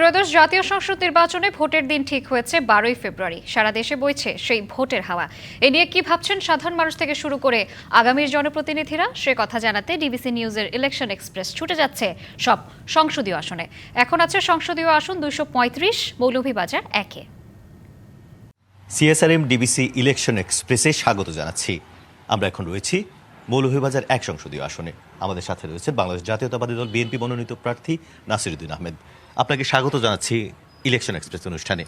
ত্রয়োদশ জাতীয় সংসদ নির্বাচনে ভোটের দিন ঠিক হয়েছে বারোই ফেব্রুয়ারি। সারা দেশে বইছে সেই ভোটের হাওয়া। এ নিয়ে কি ভাবছেন সাধারণ মানুষ থেকে শুরু করে আগামীর জনপ্রতিনিধিরা? সে কথা জানাতে ডিবিসি নিউজের ইলেকশন এক্সপ্রেস ছুটে যাচ্ছে সব সংসদীয় আসনে। এখন আছে সংসদীয় আসন দুইশো পঁয়ত্রিশ, মৌলভীবাজার একে। সিএসআরএম ডিবিসি ইলেকশন এক্সপ্রেসে স্বাগত জানাচ্ছি। আমরা এখন রয়েছি মৌলভীবাজার এক সংসদীয় আসনে। আমাদের সাথে রয়েছে বাংলাদেশ জাতীয়তাবাদী দল, বিএনপি মনোনীত প্রার্থী নাসিরুদ্দিন আহমেদ। আপনাকে স্বাগত জানাচ্ছি ইলেকশন এক্সপ্রেস অনুষ্ঠানে।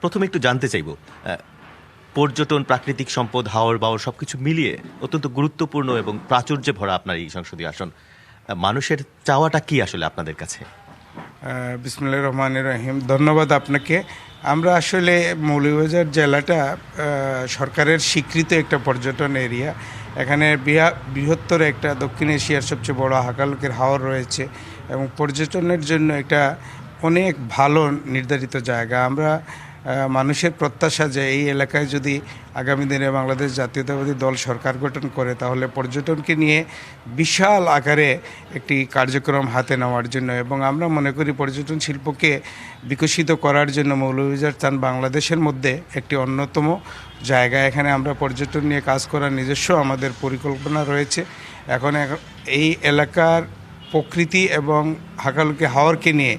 প্রথমে একটু জানতে চাইব পর্যটন, প্রাকৃতিক সম্পদ, হাওর বাওর সব কিছু মিলিয়ে অত্যন্ত গুরুত্বপূর্ণ এবং প্রাচুর্যে ভরা আপনার এই সংসদীয় আসন। মানুষের চাওয়াটা কি আসলে আপনাদের কাছে? বিসমুল্লাহ রহমান রহিম। ধন্যবাদ আপনাকে। আমরা আসলে মৌলভীবাজার জেলাটা সরকারের স্বীকৃত একটা পর্যটন এরিয়া। এখানে বিহা- বৃহত্তর একটা দক্ষিণ এশিয়ার সবচেয়ে বড় হাকালুকের হাওর রয়েছে এবং পর্যটনের জন্য এটা অনেক ভালো নির্ধারিত জায়গা। আমরা মানুষের প্রত্যাশা যে এই এলাকায় যদি আগামী দিনে বাংলাদেশ জাতীয়তাবাদী দল সরকার গঠন করে, তাহলে পর্যটনকে নিয়ে বিশাল আকারে একটি কার্যক্রম হাতে নেওয়ার জন্য এবং আমরা মনে করি পর্যটন শিল্পকে বিকশিত করার জন্য মৌলভীবাজার স্থান বাংলাদেশের মধ্যে একটি অন্যতম জায়গা। এখানে আমরা পর্যটন নিয়ে কাজ করার নিজস্ব আমাদের পরিকল্পনা রয়েছে। এখন এই এলাকার প্রকৃতি এবং হাকালুকি হাওয়ারকে নিয়ে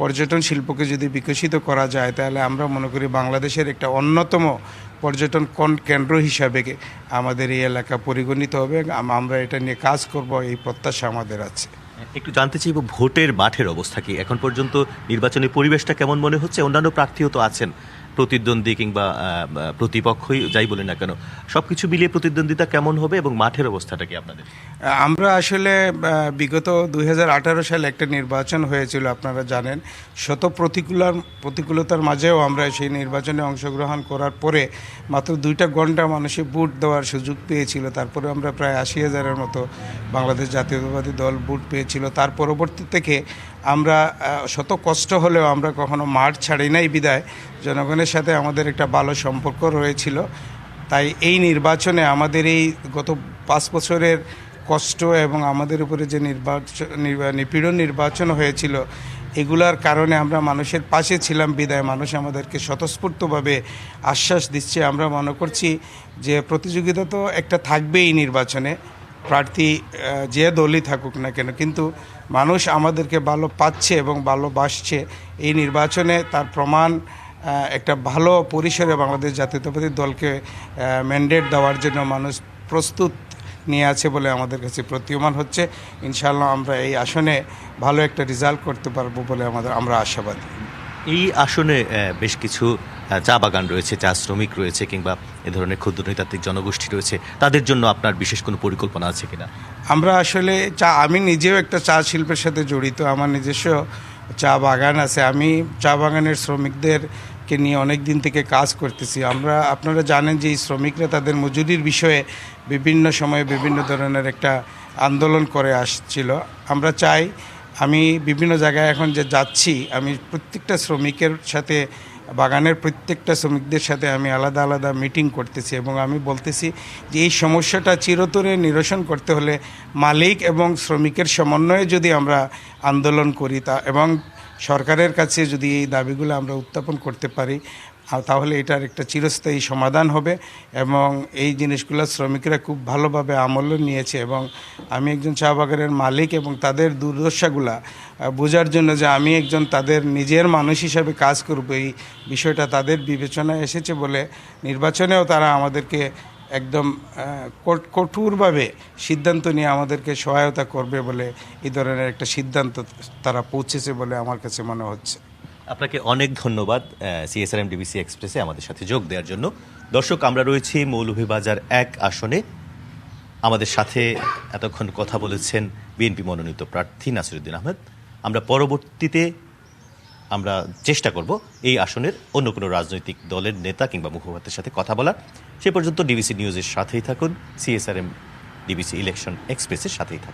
পর্যটন শিল্পকে যদি বিকশিত করা যায়, তাহলে আমরা মনে করি বাংলাদেশের একটা অন্যতম পর্যটন কোন কেন্দ্র হিসাবে আমাদের এই এলাকা পরিগণিত হবে আমরা এটা নিয়ে কাজ করব, এই প্রত্যাশা আমাদের আছে। একটু জানতে চাইব, ভোটের মাঠের অবস্থা কি? এখন পর্যন্ত নির্বাচনী পরিবেশটা কেমন মনে হচ্ছে? অন্যান্য প্রার্থীও তো আছেন। প্রতিদ্বন্দ্বী কিংবা প্রতিপক্ষই যাই বলি না কেন সব কিছু মিলিয়ে প্রতিদ্বন্দ্বিতা কেমন হবে এবং মাঠের অবস্থাটা কি আপনাদের? আমরা আসলে বিগত দু হাজার আঠারো সালে একটা নির্বাচন হয়েছিল, আপনারা জানেন। শত প্রতিকূলার, প্রতিকূলতার মাঝেও আমরা সেই নির্বাচনে অংশগ্রহণ করার পরে মাত্র দুইটা ঘণ্টা মানুষে ভোট দেওয়ার সুযোগ পেয়েছিল। তারপরে আমরা প্রায় আশি হাজারের মতো বাংলাদেশ জাতীয়তাবাদী দল ভোট পেয়েছিল। তার পরবর্তী থেকে আমরা শত কষ্ট হলেও আমরা কখনো মাঠ ছাড়ি নাই বিদায়। জনগণের সাথে আমাদের একটা ভালো সম্পর্ক রয়েছিল। তাই এই নির্বাচনে আমাদের এই গত পাঁচ বছরের কষ্ট এবং আমাদের উপরে যে নির্বাচন নিপীড়ন নির্বাচন হয়েছিল, এগুলার কারণে আমরা মানুষের পাশে ছিলাম বিদায়। মানুষ আমাদেরকে স্বতঃস্ফূর্তভাবে আশ্বাস দিচ্ছে। আমরা মনে করছি যে প্রতিযোগিতা তো একটা থাকবেই নির্বাচনে। প্রার্থী যে দলই থাকুক না কেন, কিন্তু মানুষ আমাদেরকে ভালো পাচ্ছে এবং ভালোবাসছে। এই নির্বাচনে তার প্রমাণ একটা ভালো পরিসরে বাংলাদেশ জাতীয়তাবাদী দলকে ম্যান্ডেট দেওয়ার জন্য মানুষ প্রস্তুত নিয়ে আছে বলে আমাদের কাছে প্রতীয়মান হচ্ছে। ইনশাআল্লাহ আমরা এই আসনে ভালো একটা রেজাল্ট করতে পারব বলে আমাদের, আমরা আশাবাদী। এই আসনে বেশ কিছু চা বাগান রয়েছে, চা শ্রমিক রয়েছে কিংবা এ ধরনের ক্ষুদ্র নৈতাত্ত্বিক জনগোষ্ঠী রয়েছে। তাদের জন্য আপনার বিশেষ কোনো পরিকল্পনা আছে কিনা? আমরা আসলে চা, আমি নিজেও একটা চা শিল্পের সাথে জড়িত। আমার নিজস্ব চা বাগান আছে। আমি চা বাগানের শ্রমিকদেরকে নিয়ে অনেক দিন থেকে কাজ করতেছি। আমরা, আপনারা জানেন যে এই শ্রমিকরা তাদের মজুরির বিষয়ে বিভিন্ন সময়ে বিভিন্ন ধরনের একটা আন্দোলন করে আসছিল। আমরা চাই আমি বিভিন্ন জায়গায় এখন যে যাচ্ছি, আমি প্রত্যেকটা শ্রমিকের সাথে, বাগানের প্রত্যেকটা শ্রমিকদের সাথে আমি আলাদা আলাদা মিটিং করতেছি এবং আমি বলতেছি যে এই সমস্যাটা চিরতরে নিরসন করতে হলে মালিক এবং শ্রমিকের সমন্বয়ে যদি আমরা আন্দোলন করি তা এবং সরকারের কাছে যদি এই দাবিগুলো আমরা উত্থাপন করতে পারি তাহলে এটার একটা চিরস্থায়ী সমাধান হবে এবং এই জিনিসগুলো শ্রমিকরা খুব ভালোভাবে আমল নিয়েছে এবং আমি একজন চা বাগানের মালিক এবং তাদের দুর্দশাগুলা বোঝার জন্য যে আমি একজন তাদের নিজের মানুষ হিসাবে কাজ করব, এই বিষয়টা তাদের বিবেচনায় এসেছে বলে নির্বাচনেও তারা আমাদেরকে একদম কঠোরভাবে সিদ্ধান্ত নিয়ে আমাদেরকে সহায়তা করবে বলে এই ধরনের একটা সিদ্ধান্ত তারা পৌঁছেছে বলে আমার কাছে মনে হচ্ছে। আপনাকে অনেক ধন্যবাদ সিএসআরএম ডিবিসি এক্সপ্রেসে আমাদের সাথে যোগ দেওয়ার জন্য। দর্শক, আমরা রয়েছি মৌলভীবাজার এক আসনে। আমাদের সাথে এতক্ষণ কথা বলেছেন বিএনপি মনোনীত প্রার্থী নাসিরুদ্দিন আহমেদ। আমরা পরবর্তীতে আমরা চেষ্টা করব এই আসনের অন্য কোনো রাজনৈতিক দলের নেতা কিংবা মুখপাত্রের সাথে কথা বলার। সে পর্যন্ত ডিবিসি নিউজের সাথেই থাকুন সিএসআরএম ডিবিসি ইলেকশন এক্সপ্রেসের সাথেই থাকুন।